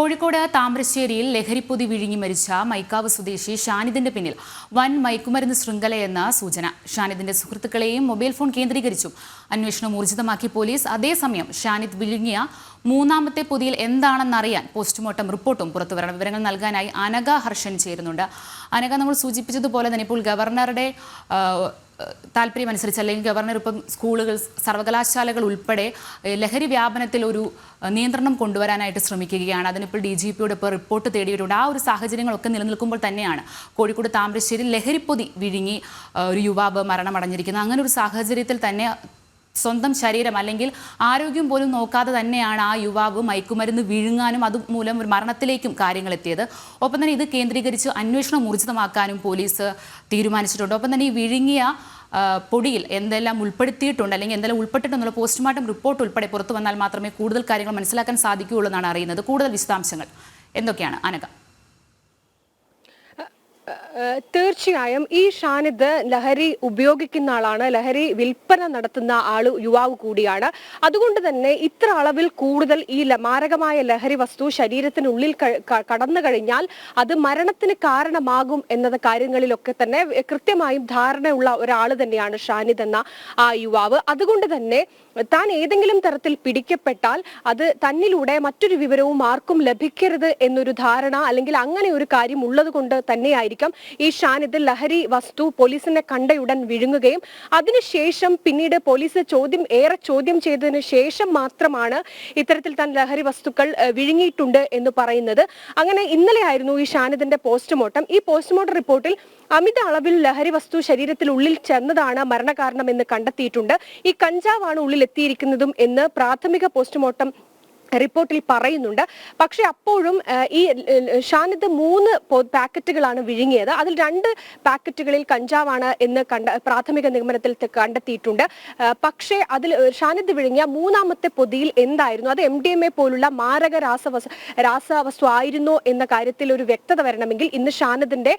കോഴിക്കോട് താമരശ്ശേരിയിൽ ലഹരിപ്പൊതി വിഴുങ്ങി മരിച്ച മൈക്കാവ് സ്വദേശി ഷാനിദിന്റെ പിന്നിൽ വൻ മയക്കുമരുന്ന് ശൃംഖലയെന്ന സൂചന. ഷാനിദിന്റെ സുഹൃത്തുക്കളെയും മൊബൈൽ ഫോൺ കേന്ദ്രീകരിച്ചു അന്വേഷണം ഊർജിതമാക്കി പോലീസ് അതേസമയം ഷാനിദ് വിഴുങ്ങിയ മൂന്നാമത്തെ പൊതിയിൽ എന്താണെന്നറിയാൻ പോസ്റ്റ്മോർട്ടം റിപ്പോർട്ടും പുറത്തുവരണം. വിവരങ്ങൾ നൽകാനായി അനഘ ഹർഷൻ ചേരുന്നുണ്ട്. അനഘ നമ്മൾ സൂചിപ്പിച്ചതുപോലെ തന്നെ ഇപ്പോൾ ഗവർണറുടെ താല്പര്യമനുസരിച്ച് അല്ലെങ്കിൽ ഗവർണർ ഇപ്പം സ്കൂളുകൾ സർവകലാശാലകൾ ഉൾപ്പെടെ ലഹരി വ്യാപനത്തിൽ ഒരു നിയന്ത്രണം കൊണ്ടുവരാനായിട്ട് ശ്രമിക്കുകയാണ്. അതിനിപ്പോൾ ഡി ജി പിയോട് ഇപ്പോൾ റിപ്പോർട്ട് തേടിയിട്ടുണ്ട് ആ ഒരു സാഹചര്യങ്ങളൊക്കെ നിലനിൽക്കുമ്പോൾ തന്നെയാണ് കോഴിക്കോട് താമരശ്ശേരി ലഹരിപ്പൊതി വിഴുങ്ങി ഒരു യുവാവ് മരണമടഞ്ഞിരിക്കുന്നത്. അങ്ങനെ ഒരു സാഹചര്യത്തിൽ തന്നെ സ്വന്തം ശരീരം അല്ലെങ്കിൽ ആരോഗ്യം പോലും നോക്കാതെ തന്നെയാണ് ആ യുവാവ് മയക്കുമരുന്ന് വിഴുങ്ങാനും അതുമൂലം ഒരു മരണത്തിലേക്കും കാര്യങ്ങൾ എത്തിയത്. ഒപ്പം തന്നെ ഇത് കേന്ദ്രീകരിച്ച് അന്വേഷണം ഊർജിതമാക്കാനും പോലീസ് തീരുമാനിച്ചിട്ടുണ്ട്. ഒപ്പം തന്നെ ഈ വിഴുങ്ങിയ പൊടിയിൽ എന്തെല്ലാം ഉൾപ്പെടുത്തിയിട്ടുണ്ട് അല്ലെങ്കിൽ എന്തെല്ലാം ഉൾപ്പെട്ടിട്ടുണ്ടെന്നുള്ള പോസ്റ്റ്മോർട്ടം റിപ്പോർട്ട് ഉൾപ്പെടെ പുറത്തു വന്നാൽ മാത്രമേ കൂടുതൽ കാര്യങ്ങൾ മനസ്സിലാക്കാൻ സാധിക്കുകയുള്ളൂ എന്നാണ് അറിയുന്നത്. കൂടുതൽ വിശദാംശങ്ങൾ എന്തൊക്കെയാണ്? ഏഹ് തീർച്ചയായും ഈ ഷാനിദ് ലഹരി ഉപയോഗിക്കുന്ന ആളാണ്. ലഹരി വിൽപ്പന നടത്തുന്ന ആൾ യുവാവ് കൂടിയാണ്. അതുകൊണ്ട് തന്നെ ഇത്ര അളവിൽ കൂടുതൽ ഈ മാരകമായ ലഹരി വസ്തു ശരീരത്തിനുള്ളിൽ കടന്നു കഴിഞ്ഞാൽ അത് മരണത്തിന് കാരണമാകും എന്നത് കാര്യങ്ങളിലൊക്കെ തന്നെ കൃത്യമായും ധാരണയുള്ള ഒരാൾ തന്നെയാണ് ഷാനിദ് എന്ന ആ യുവാവ്. അതുകൊണ്ട് തന്നെ താൻ ഏതെങ്കിലും തരത്തിൽ പിടിക്കപ്പെട്ടാൽ അത് തന്നിലൂടെ മറ്റൊരു വിവരവും ആർക്കും ലഭിക്കരുത് എന്നൊരു ധാരണ അല്ലെങ്കിൽ അങ്ങനെ ഒരു കാര്യം ഉള്ളത് കൊണ്ട് തന്നെയായിരിക്കാം. ഈ ഷാനിദ് ലഹരി വസ്തു പോലീസിനെ കണ്ടയുടൻ വിഴുങ്ങുകയും അതിനുശേഷം പിന്നീട് പോലീസ് ചോദ്യം ഏറെ ചോദ്യം ചെയ്തതിന് ശേഷം മാത്രമാണ് ഇത്തരത്തിൽ താൻ ലഹരി വസ്തുക്കൾ വിഴുങ്ങിയിട്ടുണ്ട് എന്ന് പറയുന്നത്. അങ്ങനെ ഇന്നലെയായിരുന്നു ഈ ഷാനിദിന്റെ പോസ്റ്റ്മോർട്ടം. ഈ പോസ്റ്റ്മോർട്ടം റിപ്പോർട്ടിൽ അമിത അളവിൽ ലഹരി വസ്തു ശരീരത്തിൽ ഉള്ളിൽ ചെന്നതാണ് മരണകാരണം എന്ന് കണ്ടെത്തിയിട്ടുണ്ട്. ഈ കഞ്ചാവാണ് ഉള്ളിൽ എത്തിയിരിക്കുന്നതും എന്ന് പ്രാഥമിക പോസ്റ്റ്മോർട്ടം റിപ്പോർട്ടിൽ പറയുന്നുണ്ട്. പക്ഷേ അപ്പോഴും ഈ ഷാനിത് മൂന്ന് പാക്കറ്റുകളാണ് വിഴുങ്ങിയത്. അതിൽ രണ്ട് പാക്കറ്റുകളിൽ കഞ്ചാവാണ് എന്ന് കണ്ട പ്രാഥമിക നിഗമനത്തിൽ കണ്ടെത്തിയിട്ടുണ്ട്. പക്ഷേ അതിൽ ഷാനിദ് വിഴുങ്ങിയ മൂന്നാമത്തെ പൊതിയിൽ എന്തായിരുന്നു? അത് എം ഡി എം എ പോലുള്ള മാരക രാസവസ് രാസവസ്തു ആയിരുന്നോ എന്ന കാര്യത്തിൽ ഒരു വ്യക്തത വരണമെങ്കിൽ ഇന്ന് ഷാനിദിന്റെ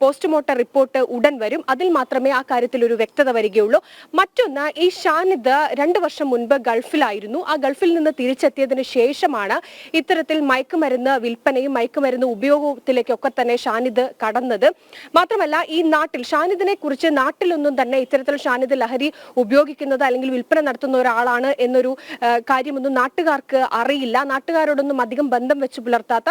പോസ്റ്റ്മോർട്ടം റിപ്പോർട്ട് ഉടൻ വരും. അതിൽ മാത്രമേ ആ കാര്യത്തിൽ ഒരു വ്യക്തത വരികയുള്ളൂ. മറ്റൊന്ന് ഈ ഷാനിദ് രണ്ട് വർഷം മുൻപ് ഗൾഫിലായിരുന്നു. ആ ഗൾഫിൽ നിന്ന് തിരിച്ചെത്തിയതിനു ശേഷമാണ് ഇത്തരത്തിൽ മയക്കുമരുന്ന് വിൽപ്പനയും മയക്കുമരുന്ന് ഉപയോഗത്തിലേക്കൊക്കെ തന്നെ ഷാനിദ് കടന്നത്. മാത്രമല്ല ഈ നാട്ടിൽ ഷാനിദിനെ കുറിച്ച് നാട്ടിലൊന്നും തന്നെ ഇത്തരത്തിൽ ഷാനിദ് ലഹരി ഉപയോഗിക്കുന്നത് അല്ലെങ്കിൽ വിൽപ്പന നടത്തുന്ന ഒരാളാണ് എന്നൊരു കാര്യമൊന്നും നാട്ടുകാർക്ക് അറിയില്ല. നാട്ടുകാരോടൊന്നും അധികം ബന്ധം വെച്ച് പുലർത്താത്ത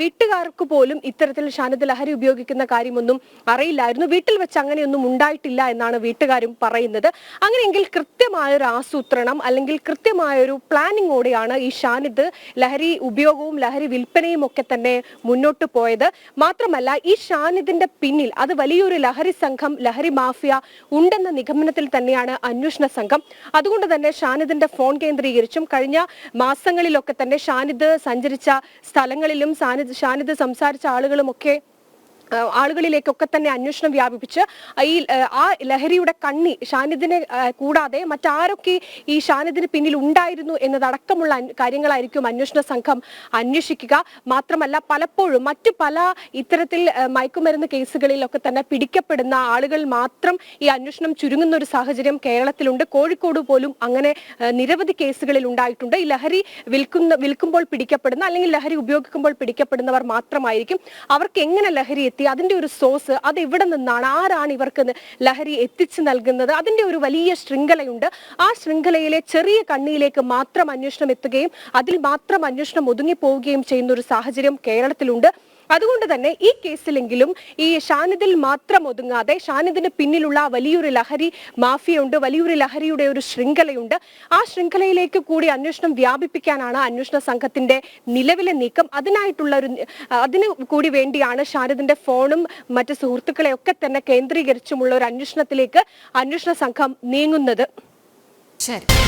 വീട്ടുകാർക്ക് പോലും ഇത്തരത്തിൽ ഷാനിദ് ലഹരി ഉപയോഗിക്കുന്ന കാര്യമൊന്നും അറിയില്ലായിരുന്നു. വീട്ടിൽ വെച്ച് അങ്ങനെയൊന്നും ഉണ്ടായിട്ടില്ല എന്നാണ് വീട്ടുകാരും പറയുന്നത്. അങ്ങനെയെങ്കിൽ കൃത്യമായൊരു ആസൂത്രണം അല്ലെങ്കിൽ കൃത്യമായൊരു പ്ലാനിങ്ങോടെയാണ് ഈ ഷാനിദ് ലഹരി ഉപയോഗവും ലഹരി വിൽപ്പനയും ഒക്കെ തന്നെ മുന്നോട്ട് പോയത്. മാത്രമല്ല ഈ ഷാനിദിന്റെ പിന്നിൽ അത് വലിയൊരു ലഹരി സംഘം ലഹരി മാഫിയ ഉണ്ടെന്ന നിഗമനത്തിൽ തന്നെയാണ് അന്വേഷണ സംഘം. അതുകൊണ്ട് തന്നെ ഷാനിദിന്റെ ഫോൺ കേന്ദ്രീകരിച്ചും കഴിഞ്ഞ മാസങ്ങളിലൊക്കെ തന്നെ ഷാനിദ് സഞ്ചരിച്ച സ്ഥലങ്ങളിലും ഷാനിദ് സംസാരിച്ച ആളുകളും ഒക്കെ ആളുകളിലേക്കൊക്കെ തന്നെ അന്വേഷണം വ്യാപിപ്പിച്ച് ഈ ആ, ലഹരിയുടെ കണ്ണി ഷാനിദിനെ കൂടാതെ മറ്റാരൊക്കെ ഈ ഷാനിദിന് പിന്നിൽ ഉണ്ടായിരുന്നു എന്നതടക്കമുള്ള കാര്യങ്ങളായിരിക്കും അന്വേഷണ സംഘം അന്വേഷിക്കുക. മാത്രമല്ല പലപ്പോഴും മറ്റു പല ഇത്തരത്തിൽ മയക്കുമരുന്ന് കേസുകളിലൊക്കെ തന്നെ പിടിക്കപ്പെടുന്ന ആളുകൾ മാത്രം ഈ അന്വേഷണം ചുരുങ്ങുന്ന ഒരു സാഹചര്യം കേരളത്തിലുണ്ട്. കോഴിക്കോട് പോലും അങ്ങനെ നിരവധി കേസുകളിൽ ഉണ്ടായിട്ടുണ്ട്. ഈ ലഹരി വിൽക്കുന്ന വിൽക്കുമ്പോൾ പിടിക്കപ്പെടുന്ന അല്ലെങ്കിൽ ലഹരി ഉപയോഗിക്കുമ്പോൾ പിടിക്കപ്പെടുന്നവർ മാത്രമായിരിക്കും. അവർക്ക് എങ്ങനെ ലഹരി എത്തി അതിന്റെ ഒരു സോഴ്സ് അത് എവിടെ നിന്നാണ് ആരാണ് ഇവർക്ക് ലഹരി എത്തിച്ചു നൽകുന്നത്? അതിന്റെ ഒരു വലിയ ശൃംഖലയുണ്ട്. ആ ശൃംഖലയിലെ ചെറിയ കണ്ണിയിലേക്ക് മാത്രം അന്വേഷണം എത്തുകയും അതിൽ മാത്രം അന്വേഷണം ഒതുങ്ങി പോവുകയും ചെയ്യുന്ന ഒരു സാഹചര്യം കേരളത്തിലുണ്ട്. അതുകൊണ്ട് തന്നെ ഈ കേസിലെങ്കിലും ഈ ഷാനിദിൽ മാത്രം ഒതുങ്ങാതെ ഷാനിദിന് പിന്നിലുള്ള വലിയൊരു ലഹരി മാഫിയുണ്ട് വലിയൊരു ലഹരിയുടെ ഒരു ശൃംഖലയുണ്ട്. ആ ശൃംഖലയിലേക്ക് കൂടി അന്വേഷണം വ്യാപിപ്പിക്കാനാണ് അന്വേഷണ സംഘത്തിന്റെ നിലവിലെ നീക്കം. അതിനായിട്ടുള്ള ഒരു അതിന് കൂടി വേണ്ടിയാണ് ഷാനിദിന്റെ ഫോണും മറ്റ് സുഹൃത്തുക്കളെ ഒക്കെ തന്നെ കേന്ദ്രീകരിച്ചുമുള്ള ഒരു അന്വേഷണത്തിലേക്ക് അന്വേഷണ സംഘം നീങ്ങുന്നത്. ശരി.